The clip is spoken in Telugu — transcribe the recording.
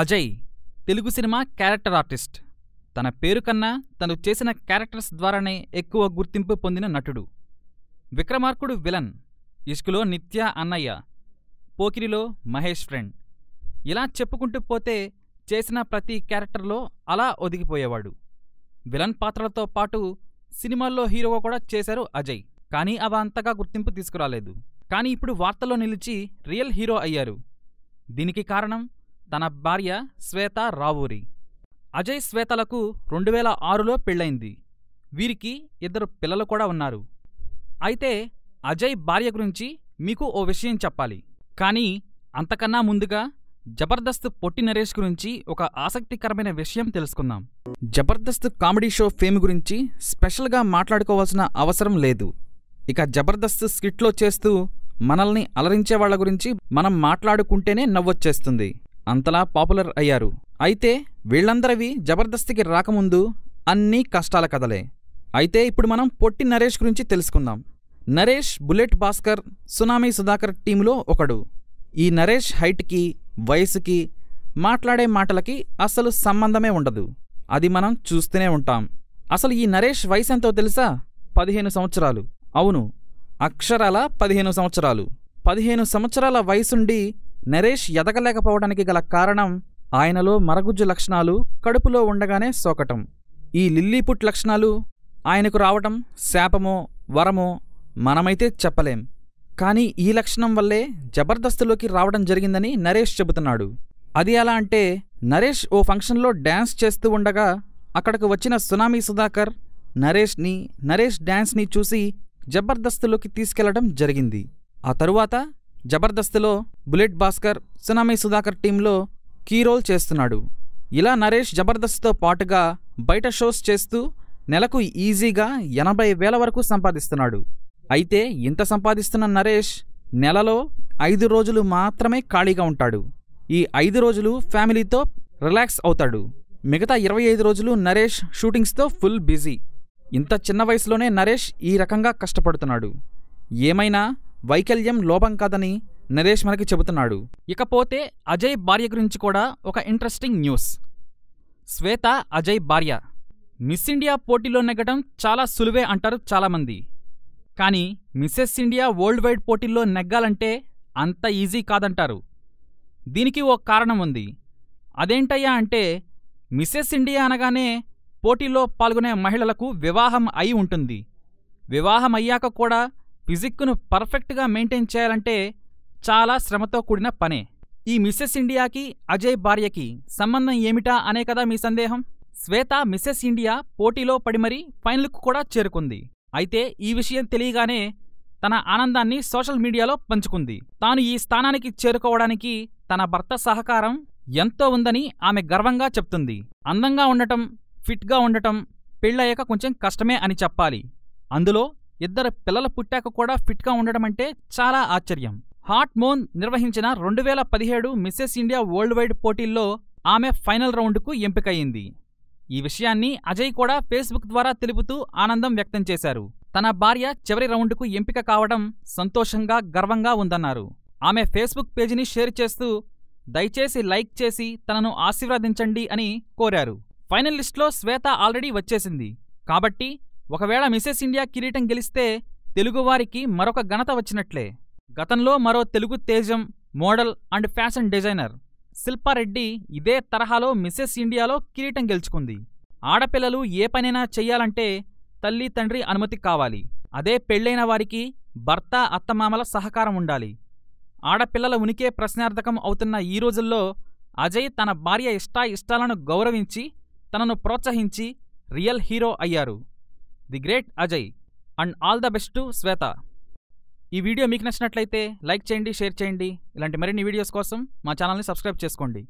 Ajay Telugu cinema character artist. తన పేరు కన్నా తను చేసిన క్యారెక్టర్స్ ద్వారానే ఎక్కువ గుర్తింపు పొందిన నటుడు. విక్రమార్కుడు విలన్ ఇష్కులో నిత్య అన్నయ్య పోకిరిలో మహేష్ ఫ్రెండ్. ఇలా చెప్పుకుంటూ పోతే చేసిన ప్రతి క్యారెక్టర్లో అలా ఒదిగిపోయేవాడు. విలన్ పాత్రలతో పాటు సినిమాల్లో హీరోగా కూడా చేశారు అజయ్ కానీ అవ అంతగా గుర్తింపు తీసుకురాలేదు. కానీ ఇప్పుడు వార్తల్లో నిలిచి రియల్ హీరో అయ్యారు. దీనికి కారణం తన భార్య శ్వేత రావూరి. అజయ్ శ్వేతలకు రెండు వేల ఆరులో పెళ్ళైంది వీరికి ఇద్దరు పిల్లలు కూడా ఉన్నారు. అయితే అజయ్ భార్య గురించి మీకు ఓ విషయం చెప్పాలి. కానీ అంతకన్నా ముందుగా జబర్దస్త్ పొట్టి నరేష్ గురించి ఒక ఆసక్తికరమైన విషయం తెలుసుకుందాం. జబర్దస్త్ కామెడీ షో ఫేమ్ గురించి స్పెషల్గా మాట్లాడుకోవాల్సిన అవసరం లేదు. ఇక జబర్దస్త్ స్కిట్లో చేస్తూ మనల్ని అలరించే వాళ్ళ గురించి మనం మాట్లాడుకుంటేనే నవ్వొచ్చేస్తుంది. అంతలా పాపులర్ అయ్యారు. అయితే వీళ్ళందరివి జబర్దస్త్కి రాకముందు అన్నీ కష్టాల కథలే. అయితే ఇప్పుడు మనం పొట్టి నరేష్ గురించి తెలుసుకుందాం. నరేష్ బుల్లెట్ భాస్కర్ సునామీ సుధాకర్ టీంలో ఒకడు. ఈ నరేష్ హైట్కి వయసుకి మాట్లాడే మాటలకి అసలు సంబంధమే ఉండదు. అది మనం చూస్తూనే ఉంటాం. అసలు ఈ నరేష్ వయసు ఎంతో తెలుసా? పదిహేను సంవత్సరాలు. అవును అక్షరాల పదిహేను సంవత్సరాలు. పదిహేను సంవత్సరాల వయసుండి నరేష్ ఎదగలేకపోవడానికి గల కారణం ఆయనలో మరగుజ్జు లక్షణాలు కడుపులో ఉండగానే సోకటం. ఈ లిల్లీపుట్ లక్షణాలు ఆయనకు రావటం శాపమో వరమో మనమైతే చెప్పలేం. కానీ ఈ లక్షణం వల్లే జబర్దస్తులోకి రావడం జరిగిందని నరేష్ చెబుతున్నాడు. అది ఎలా అంటే నరేష్ ఓ ఫంక్షన్లో డ్యాన్స్ చేస్తూ ఉండగా అక్కడకు వచ్చిన సునామీ సుధాకర్ నరేష్ని నరేష్ డ్యాన్స్ని చూసి జబర్దస్తులోకి తీసుకెళ్ళడం జరిగింది. ఆ తరువాత జబర్దస్త్లో బుల్లెట్ భాస్కర్ సునామీ సుధాకర్ టీంలో కీ రోల్ చేస్తున్నాడు. ఇలా నరేష్ జబర్దస్త్తో పాటుగా బయట షోస్ చేస్తూ నెలకు ఈజీగా ఎనభై వేల వరకు సంపాదిస్తున్నాడు. అయితే ఇంత సంపాదిస్తున్న నరేష్ నెలలో ఐదు రోజులు మాత్రమే ఖాళీగా ఉంటాడు. ఈ ఐదు రోజులు ఫ్యామిలీతో రిలాక్స్ అవుతాడు. మిగతా ఇరవై ఐదు రోజులు నరేష్ షూటింగ్స్తో ఫుల్ బిజీ. ఇంత చిన్న వయసులోనే నరేష్ ఈ రకంగా కష్టపడుతున్నాడు. ఏమైనా వైకల్యం లోపం కాదని నరేష్ మనకి చెబుతున్నాడు. ఇకపోతే అజయ్ భార్య గురించి కూడా ఒక ఇంట్రెస్టింగ్ న్యూస్. శ్వేత అజయ్ భార్య. మిస్ ఇండియా పోటీలో నెగ్గడం చాలా సులువే అంటారు చాలామంది. కానీ మిస్సెస్ ఇండియా వరల్డ్ వైడ్ పోటీల్లో నెగ్గాలంటే అంత ఈజీ కాదంటారు. దీనికి ఓ కారణం ఉంది. అదేంటయ్యా అంటే మిస్సెస్ ఇండియా అనగానే పోటీలో పాల్గొనే మహిళలకు వివాహం అయి ఉంటుంది. వివాహం అయ్యాక కూడా ఫిజిక్ను పర్ఫెక్ట్గా మెయింటైన్ చేయాలంటే చాలా శ్రమతో కూడిన పనే. ఈ మిస్సెస్ ఇండియాకి అజయ్ భార్యకి సంబంధం ఏమిటా అనే కదా మీ సందేహం? శ్వేత మిస్సెస్ ఇండియా పోటీలో పడి మరీ ఫైనల్కు కూడా చేరుకుంది. అయితే ఈ విషయం తెలియగానే తన ఆనందాన్ని సోషల్ మీడియాలో పంచుకుంది. తాను ఈ స్థానానికి చేరుకోవడానికి తన భర్త సహకారం ఎంతో ఉందని ఆమె గర్వంగా చెప్తుంది. అందంగా ఉండటం ఫిట్గా ఉండటం పెళ్ళయ్యాక కొంచెం కష్టమే అని చెప్పాలి. అందులో ఇద్దరు పిల్లలు పుట్టాక కూడా ఫిట్గా ఉండడం అంటే చాలా ఆశ్చర్యం. హాట్ మోన్ నిర్వహించిన రెండు వేల పదిహేడు మిస్సెస్ ఇండియా వరల్డ్ వైడ్ పోటీల్లో ఆమె ఫైనల్ రౌండ్కు ఎంపికయింది. ఈ విషయాన్ని అజయ్ కూడా ఫేస్బుక్ ద్వారా తెలుపుతూ ఆనందం వ్యక్తం చేశారు. తన భార్య చివరి రౌండ్కు ఎంపిక కావడం సంతోషంగా గర్వంగా ఉందన్నారు. ఆమె ఫేస్బుక్ పేజీని షేర్ చేస్తూ దయచేసి లైక్ చేసి తనను ఆశీర్వదించండి అని కోరారు. ఫైనల్ లిస్ట్లో శ్వేత ఆల్రెడీ వచ్చేసింది. కాబట్టి ఒకవేళ మిసెస్ ఇండియా కిరీటం గెలిస్తే తెలుగువారికి మరొక ఘనత వచ్చినట్లే. గతంలో మరో తెలుగు తేజం model and fashion designer Shilpa Reddy ఇదే తరహాలో మిస్సెస్ ఇండియాలో కిరీటం గెలుచుకుంది. ఆడపిల్లలు ఏ పనైనా చెయ్యాలంటే తల్లి తండ్రి అనుమతి కావాలి. అదే పెళ్ళైన వారికి భర్త అత్తమామల సహకారం ఉండాలి. ఆడపిల్లల ఉనికే ప్రశ్నార్థకం అవుతున్న ఈ రోజుల్లో అజయ్ తన భార్య ఇష్టాయిష్టాలను గౌరవించి తనను ప్రోత్సహించి రియల్ హీరో అయ్యారు. The great Ajay and all the best to Shweta. ఈ వీడియో మీకు నచ్చినట్లయితే లైక్ చేయండి షేర్ చేయండి. ఇలాంటి మరిన్ని వీడియోస్ కోసం మా ఛానల్ని సబ్స్క్రైబ్ చేసుకోండి.